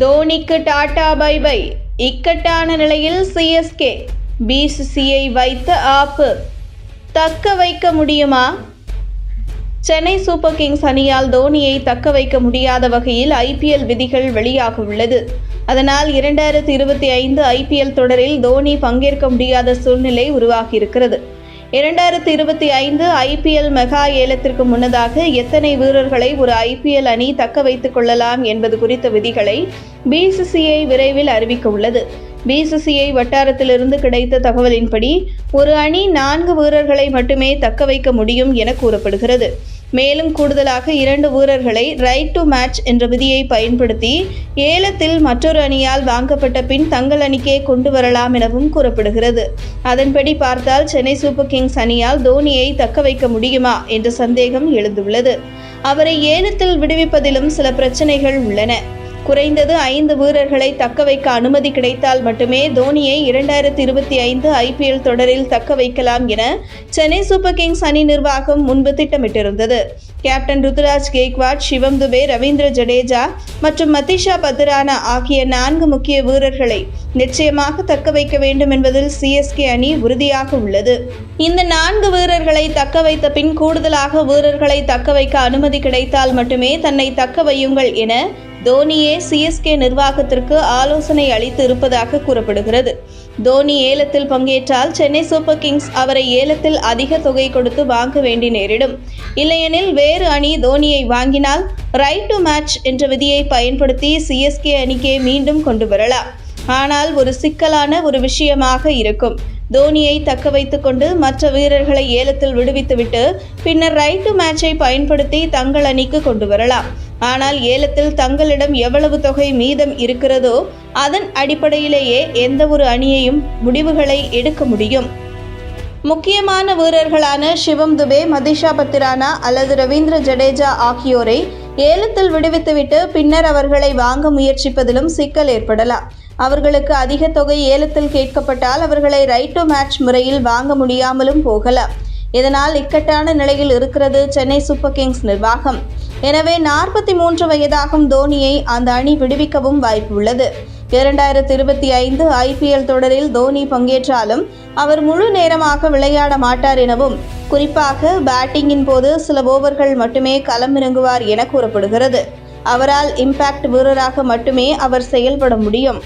தோனிக்கு tata bye by. இக்கட்டான நிலையில் சிஎஸ்கே பிசிசிஐ வைத்த ஆப்பு. தக்க வைக்க முடியுமா? சென்னை சூப்பர் கிங்ஸ் அணியால் தோனியை தக்க வைக்க முடியாத வகையில் ஐபிஎல் விதிகள் வெளியாக உள்ளது. அதனால் இரண்டாயிரத்தி இருபத்தி ஐந்து ஐபிஎல் தொடரில் தோனி பங்கேற்க முடியாத சூழ்நிலை உருவாகியிருக்கிறது. இரண்டாயிரத்தி இருபத்தி ஐந்து ஐபிஎல் மெகா ஏலத்திற்கு முன்னதாக எத்தனை வீரர்களை ஒரு ஐபிஎல் அணி தக்க வைத்துக் கொள்ளலாம் என்பது குறித்த விதிகளை பிசிசிஐ விரைவில் அறிவிக்க உள்ளது பிசிசிஐ வட்டாரத்திலிருந்து கிடைத்த தகவலின்படி ஒரு அணி நான்கு வீரர்களை மட்டுமே தக்க வைக்க முடியும் என கூறப்படுகிறது. மேலும் கூடுதலாக இரண்டு வீரர்களை ரைட் டு மேட்ச் என்ற விதியை பயன்படுத்தி ஏலத்தில் மற்றொரு அணியால் வாங்கப்பட்ட பின் தங்கள் அணிக்கே கொண்டு வரலாம் எனவும் கூறப்படுகிறது. அதன்படி பார்த்தால் சென்னை சூப்பர் கிங்ஸ் அணியால் தோனியை தக்க வைக்க முடியுமா என்ற சந்தேகம் எழுந்துள்ளது. அவரை ஏலத்தில் விடுவிப்பதிலும் சில பிரச்சனைகள் உள்ளன. குறைந்தது ஐந்து வீரர்களை தக்க வைக்க அனுமதி கிடைத்தால் மட்டுமே தோனியை இரண்டாயிரத்தி இருபத்தி ஐந்து ஐபிஎல் தொடரில் தக்க வைக்கலாம் என சென்னை சூப்பர் கிங்ஸ் அணி நிர்வாகம் முன்பு திட்டமிட்டிருந்தது. கேப்டன் ருத்துராஜ் கேக்வாட் சிவம் துபே ரவீந்திர ஜடேஜா மற்றும் மதிஷா பத்ரானா ஆகிய நான்கு முக்கிய வீரர்களை நிச்சயமாக தக்க வைக்க வேண்டும் என்பதில் சிஎஸ்கே அணி உறுதியாக உள்ளது. இந்த நான்கு வீரர்களை தக்க வைத்த பின் கூடுதலாக வீரர்களை தக்க வைக்க அனுமதி கிடைத்தால் மட்டுமே தன்னை தக்க வையுங்கள் என தோனியே சிஎஸ்கே நிர்வாகத்திற்கு ஆலோசனை அளித்து இருப்பதாக கூறப்படுகிறது. தோனி ஏலத்தில் பங்கேற்றால் சென்னை சூப்பர் கிங்ஸ் அவரை ஏலத்தில் அதிக தொகை கொடுத்து வாங்க வேண்டி நேரிடும். இல்லையெனில் வேறு அணி தோனியை வாங்கினால் ரைட் டு மேட்ச் என்ற விதியை பயன்படுத்தி சிஎஸ்கே அணிக்கே மீண்டும் கொண்டு வரலாம். ஆனால் ஒரு சிக்கலான ஒரு விஷயமாக இருக்கும். தோனியை தக்க வைத்துக்கொண்டு மற்ற வீரர்களை ஏலத்தில் விடுவித்துவிட்டு பின்னர் ரைட் டு மேட்சை பயன்படுத்தி தங்கள் அணிக்கு கொண்டு வரலாம். ஆனால் ஏலத்தில் தங்களிடம் எவ்வளவு தொகை மீதம் இருக்கிறதோ அதன் அடிப்படையிலேயே எந்த ஒரு அணியையும் முடிவுகளை எடுக்க முடியும். முக்கியமான வீரர்களான சிவம் துபே மதிஷா பத்திரானா அல்லது ரவீந்திர ஜடேஜா ஆகியோரை ஏலத்தில் விடுவித்துவிட்டு பின்னர் அவர்களை வாங்க முயற்சிப்பதிலும் சிக்கல் ஏற்படலாம். அவர்களுக்கு அதிக தொகை ஏலத்தில் கேட்கப்பட்டால் அவர்களை ரைட் டு மேட்ச் முறையில் வாங்க முடியாமலும் போகலாம். இதனால் இக்கட்டான நிலையில் இருக்கிறது சென்னை சூப்பர் கிங்ஸ் நிர்வாகம். எனவே நாற்பத்தி மூன்று வயதாகும் தோனியை அந்த அணி விடுவிக்கவும் வாய்ப்பு உள்ளது இரண்டாயிரத்தி இருபத்தி ஐந்து ஐபிஎல் தொடரில் தோனி பங்கேற்றாலும் அவர் முழு நேரமாக விளையாட மாட்டார் எனவும் குறிப்பாக பேட்டிங்கின் போது சில ஓவர்கள் மட்டுமே களமிறங்குவார் என கூறப்படுகிறது. அவரால் இம்பாக்ட் வீரராக மட்டுமே அவர் செயல்பட முடியும்.